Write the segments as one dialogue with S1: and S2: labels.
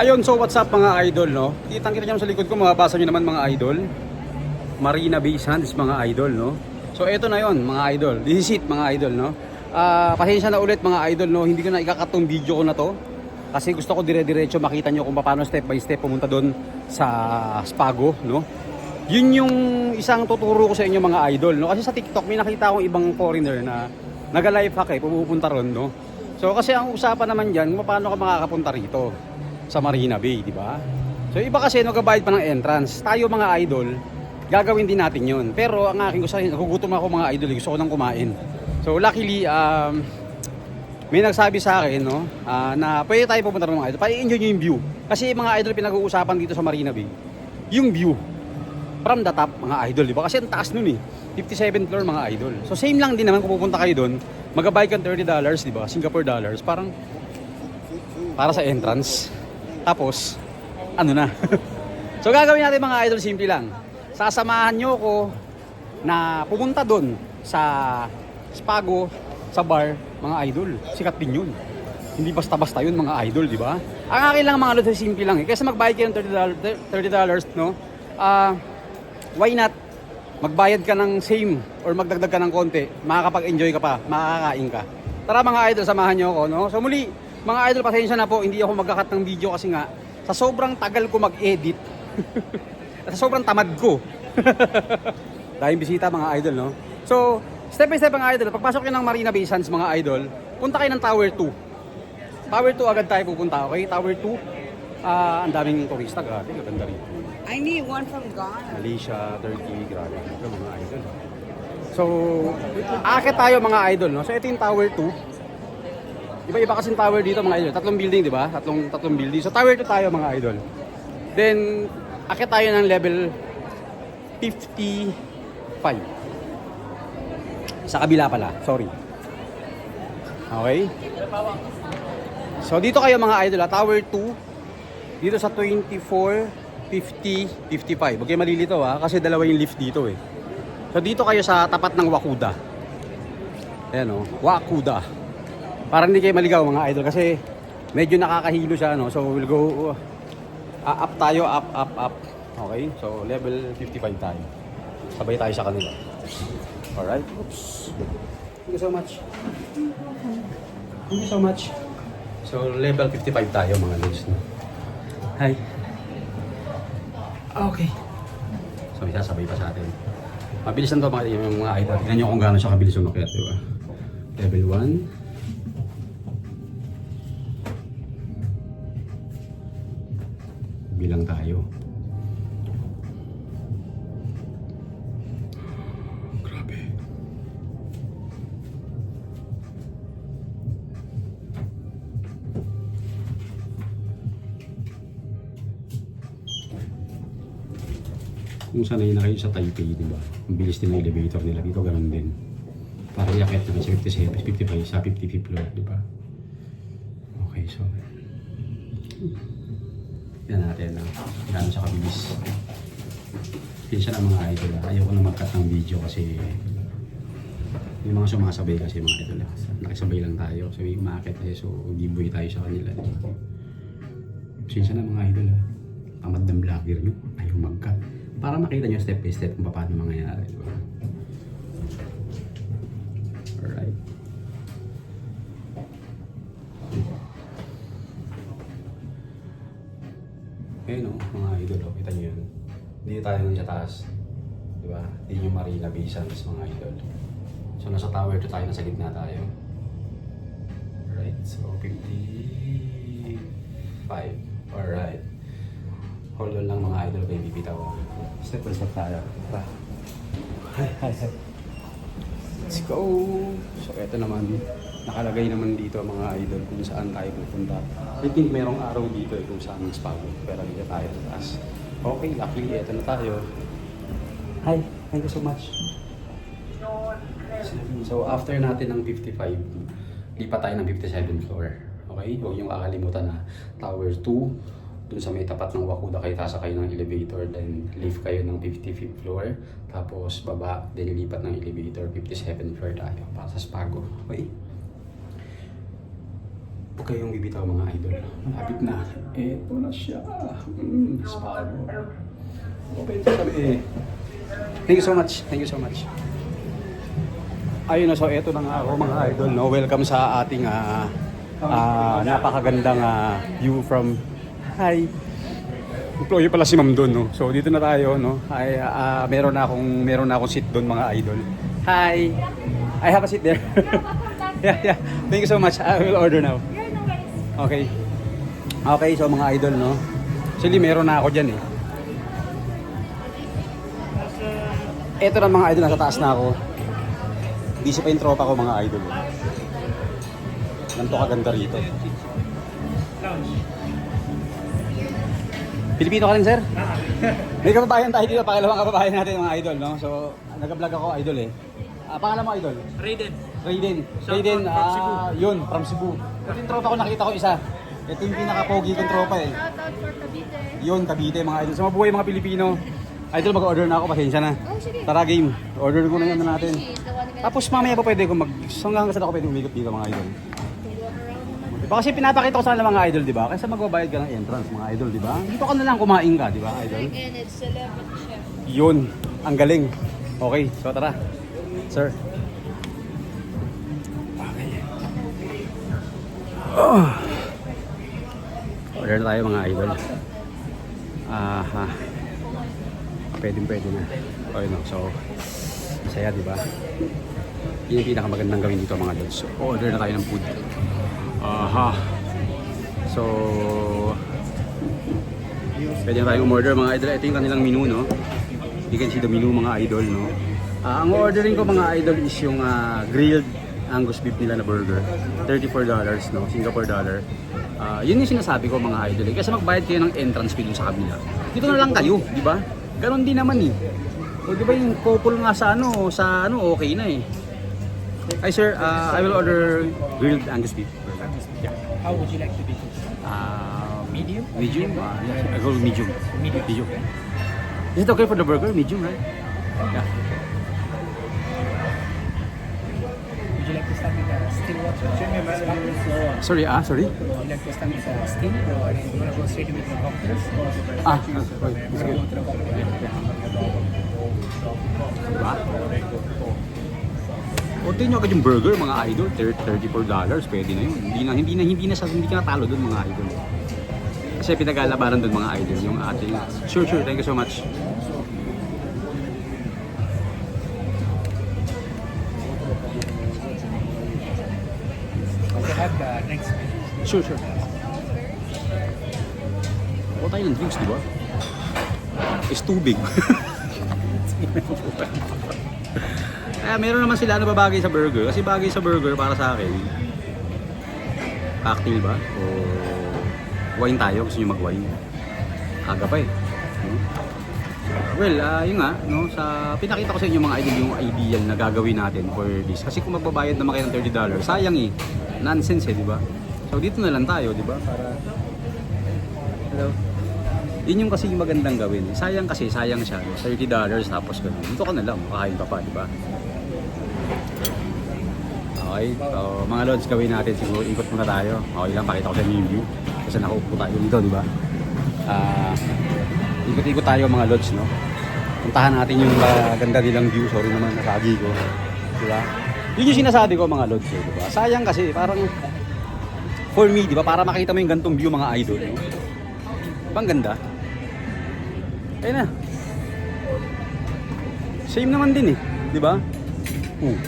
S1: Ayun, so what's up mga idol, no? Kitang kita nyo sa likod ko, mababasa nyo naman mga idol. Marina Bay Sands, mga idol, no? So eto na yon mga idol. This is it, mga idol, no? Ah, pasensya na ulit mga idol, no? Hindi ko na ikakatong video ko na to. Kasi gusto ko dire-diretso makita nyo kung paano step by step pumunta doon sa Spago, no? Yun yung isang tuturo ko sa inyo mga idol, no? Kasi sa TikTok may nakita akong ibang foreigner na nag-life hack eh, pupunta ron, no? So kasi ang usapan naman diyan, kung paano ka makakapunta rito sa Marina Bay, di ba? So iba kasi nagbabayad pa ng entrance. Tayo mga idol, gagawin din natin 'yon. Pero ang aking gusto, nagugutom ako mga idol, gusto ko nang kumain. So luckily, um, may nagsabi sa akin, no, ah, na pwede tayo pupunta ng mga idol. Pa-enjoy nyo yung view. Kasi mga idol pinag-uusapan dito sa Marina Bay, yung view from the top, mga idol, di ba? Kasi ang taas nun eh. 57th floor, mga idol. So same lang din naman kung pupunta kayo doon, magabayad kang $30, di ba? Singapore dollars. Parang para sa entrance. Tapos, ano na. so gagawin natin mga idol, simple lang. Sasamahan nyo ko na pumunta doon sa Spago, sa bar, mga idol. Sikat din yun. Hindi basta-basta yun mga idol, di ba? Ang akin lang mga idol, simple lang eh. Kasi magbayad kayo ng $30, $30 no? Ah, why not magbayad ka ng same or magdagdag ka ng konti, makakapag-enjoy ka pa, makakakain ka. Tara mga idol, samahan nyo ako, no? So muli, mga idol, pasensya na po, hindi ako magkakat ng video kasi nga, sa sobrang tagal ko mag-edit, at sa sobrang tamad ko, dahil bisita mga idol, no? So, step by step mga idol, pagpasok nyo ng Marina Bay Sands mga idol, punta kayo ng Tower 2. Tower 2 agad tayo pupunta, okay? Tower 2, ah, ang daming turista, grabe, ganda rin.
S2: I need one from Ghana.
S1: Malaysia, Turkey, grabe. Ito mga idol. So, akit tayo mga idol, no? So, ito yung Tower 2. Iba-iba kasing tower dito mga idol. Tatlong building, di ba? Tatlong, tatlong building. So, Tower 2 tayo mga idol. Then, akit tayo ng level 55. Sa kabila pala, sorry. Okay? So, dito kayo mga idol, ah, Tower 2. Dito sa 24, 50, 55. Huwag kayo malilito ha, kasi dalawa yung lift dito eh. So dito kayo sa tapat ng Wakuda. Ayan o, Wakuda. Para hindi kayo maligaw mga idol kasi medyo nakakahilo siya no. So we'll go uh, up tayo, up, up, up. Okay, so level 55 tayo. Sabay tayo sa kanila. Alright, oops. Thank you so much. Thank you so much. So level 55 tayo mga lods. Hi. Okay. So, may sasabay pa sa atin. Mabilis lang to mga, yung mga idol. Tignan nyo kung gaano siya kabilis yung makiat, di ba? Level 1. Bilang tayo. Grabe. kung sanay na kayo sa Taipei, di ba? Ang bilis din ng elevator nila. Dito ganun din. Para iakyat naman sa 57, 55, sa 55th floor, di ba? Okay, so... Yan natin na gano'n sa kabilis. Pinsa na mga idol. ah. Ayoko na mag-cut ng video kasi may mga sumasabay kasi mga idol. ah. Nakisabay lang tayo. So may umakit kasi so giveaway tayo sa kanila. ba? Pasensya na mga idol ah. Tamad ng vlogger nyo. Ayaw mag-cut. Para makita nyo step by step kung paano mangyayari. Di ba? Alright. Ayun o, mga idol. oh. Kita nyo yun. Dito tayo sa taas. Di ba? Yun yung Marina Bay Sands, mga idol. So nasa tower 2 tayo, nasa gitna tayo. Alright, so 55. Alright. Hold on lang mga idol kay bibitaw. Step by step tayo. Tara. Hi, hi, hi. Let's go! So eto naman, nakalagay naman dito mga idol kung saan tayo pupunta. I think merong araw dito eh kung saan ang Spago. Pero dito tayo sa taas. Okay, luckily eto na tayo. Hi, thank you so much. So after natin ng 55, lipat tayo ng 57 floor. Okay? Huwag yung kakalimutan na Tower 2, dun sa may tapat ng Wakuda kayo sasakay ng elevator, then lift kayo ng 55th floor, tapos baba, then lipat ng elevator, 57th floor tayo para sa Spago. Okay? Huwag kayong bibitaw mga idol. Malapit na. Eto na siya. Mm, Sparrow. Open sa tabi. Thank you so much. Thank you so much. Ayun na, so eto na nga ako mga idol. No? Welcome sa ating ah, ah, napakagandang ah, view from... Hi! Employee pala si Ma'am doon, no? So dito na tayo, no? Ay, ah, meron na akong meron na akong seat doon mga idol. Hi. I have a seat there. yeah, yeah. Thank you so much. I will order now. Okay. Okay, so mga idol, no? Actually, meron na ako diyan eh. Ito na mga idol, nasa taas na ako. Busy pa yung tropa ko mga idol. Ganito kaganda rito. Pilipino ka rin, sir? May kababayan tayo dito, pakilawang kababayan natin mga idol, no? So, nag-vlog ako, idol eh. Ah, pangalan mo, idol?
S3: Raiden.
S1: Raiden.
S3: Shout
S1: Raiden,
S3: from Cebu.
S1: ah, yun, from Cebu. Ito yung tropa ko, nakita ko isa. Ito yung pinaka-pogi kong tropa eh.
S4: Shoutout for Cavite.
S1: Yun, Cavite mga idol. Sa mabuhay mga Pilipino. Idol, mag-order na ako, pasensya na.
S4: Oh, sige.
S1: Tara game, order ko na yan na natin. Tapos mamaya pa pwede ko mag... Hanggang saan ako pwede umikot dito mga idol. Diba kasi pinapakita ko sa kanila mga idol, di ba? Kaysa magbabayad ka ng entrance mga idol, di ba? Dito ka na lang kumain ka, di ba idol?
S4: And it's celebrity chef.
S1: Yun, ang galing. Okay, so tara. Sir. Okay. Oh. Order tayo mga idol. Aha. Pwede pwede na. Okay no, so saya di ba? Yun yung pinakamagandang gawin dito mga lods. So, order na tayo ng food. Aha. So, Pwede na tayong umorder mga idol. Ito yung kanilang menu, no? You can see the menu mga idol, no? Ah, ang ordering ko mga idol is yung ah, grilled Angus beef nila na burger. $34, no? Singapore dollar. Ah, yun yung sinasabi ko mga idol. Eh. Kasi magbayad kayo ng entrance fee dun sa kabila. Dito na lang kayo, di ba? Ganon din naman eh. O di ba yung couple nga sa ano, sa ano, okay na eh. Hi sir, ah, I will order grilled Angus beef. Yeah.
S3: How would you like to be?
S1: Ah,
S3: Medium?
S1: Medium? Uh, yeah, I go medium.
S3: Medium.
S1: Medium. Is it okay for the burger? Medium, right? Yeah.
S3: With the cocktails?
S1: Ah, ah, wait, it's good. Diba? Order nyo agad yung burger, mga idol. Thir- $34. Pwede na yun. Hindi na, hindi na, hindi na, hindi ka natalo doon, mga idol. Kasi pinaglalabanan doon, mga idol, yung ating... Sure, sure. Thank you so much.
S3: The drinks.
S1: Sure, sure. Kuha tayo ng drinks, di ba? Is tubig. Kaya meron naman sila na babagay sa burger. Kasi bagay sa burger para sa akin. Cocktail ba? O wine tayo. Gusto nyo mag-wine. Aga pa eh. Well, ah yun nga, no, sa pinakita ko sa inyo mga idol yung ideal na gagawin natin for this. Kasi kung magbabayad naman kayo ng $30, sayang eh. Nonsense eh, di ba? So dito na lang tayo, di ba? Para Hello. Yun yung kasi yung magandang gawin. Sayang kasi, sayang siya. no? $30 tapos ganun. Dito ka na lang, makahain ka pa, di ba? Okay, so mga lods gawin natin siguro ikot muna tayo. Okay lang, pakita ko sa inyo yung view. Kasi nakaupo tayo dito, di ba? Ah, ikot-ikot tayo mga lods, no? Puntahan natin yung ah, ganda nilang view. Sorry naman, nasagi ko. Di ba? Yun yung sinasabi ko mga lods, eh, di ba? Sayang kasi, parang for me, di ba? Para makita mo yung gantong view mga idol. No? Bang ganda? Ayun na. Same naman din eh, di ba? Uh.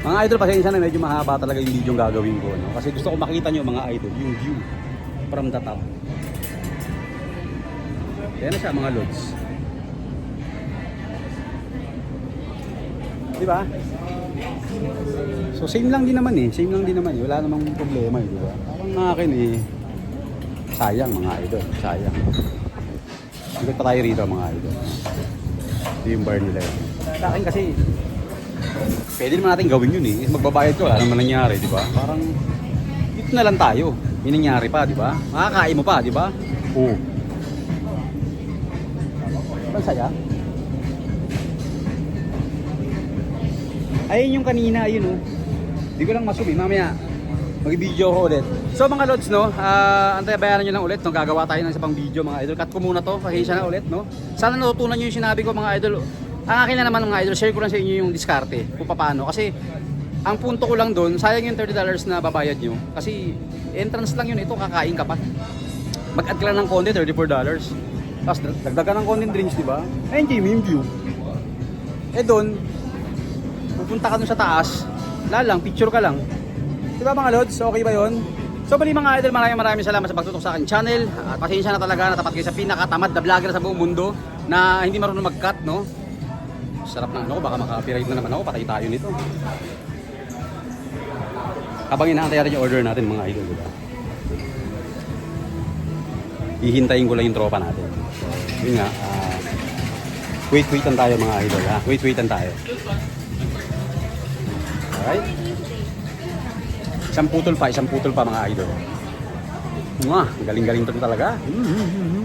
S1: Mga idol, pasensya na medyo mahaba talaga yung video yung gagawin ko. No? Kasi gusto ko makita nyo mga idol, yung view from the top. Ayan na siya mga lods. Di ba? So same lang din naman eh. Same lang din naman eh. Wala namang problema eh. Di ba? Parang nga akin eh. Sayang mga idol. Sayang. Ikot pa tayo rito mga idol. Ito yung bar nila. eh. Sa akin kasi pwede naman natin gawin yun eh. Magbabayad ka, wala naman nangyari, di ba? Parang dito na lang tayo. May nangyari pa, di ba? Makakain mo pa, di ba? Oo. Ang saya. Ayun yung kanina, ayun oh. Di ko lang masubi. Mamaya, Mag-video ko ulit. So mga lods, no, ah antabayaran nyo lang ulit, no, gagawa tayo ng isa pang video mga idol. Cut ko muna to, pasensya na ulit, no. Sana natutunan nyo yung sinabi ko mga idol. Ang akin na naman mga idol, share ko lang sa inyo yung diskarte kung paano. Kasi ang punto ko lang doon, sayang yung $30 na babayad nyo. Kasi entrance lang yun, ito kakain ka pa. Mag-add ka lang ng konti, $34. Tapos dagdag ka ng konting drinks, di ba? Enjoy mo view. Eh doon, pupunta ka dun sa taas, lalang, picture ka lang. Di ba mga lods? Okay ba yon? So bali mga idol, maraming maraming salamat sa pagtutok sa akin channel. At pasensya na talaga, natapat kayo sa pinakatamad na vlogger sa buong mundo na hindi marunong mag-cut, no? Sarap na ano ko, baka maka-copyright na naman ako, patay tayo nito. Habang inaantay natin yung order natin mga idol, di ba? Hihintayin ko lang yung tropa natin. Yun nga, ah, wait-waitan tayo mga idol ha. Wait-waitan tayo. Alright? Isang putol pa, isang putol pa mga idol. Mwah, galing-galing to talaga. Mm-hmm.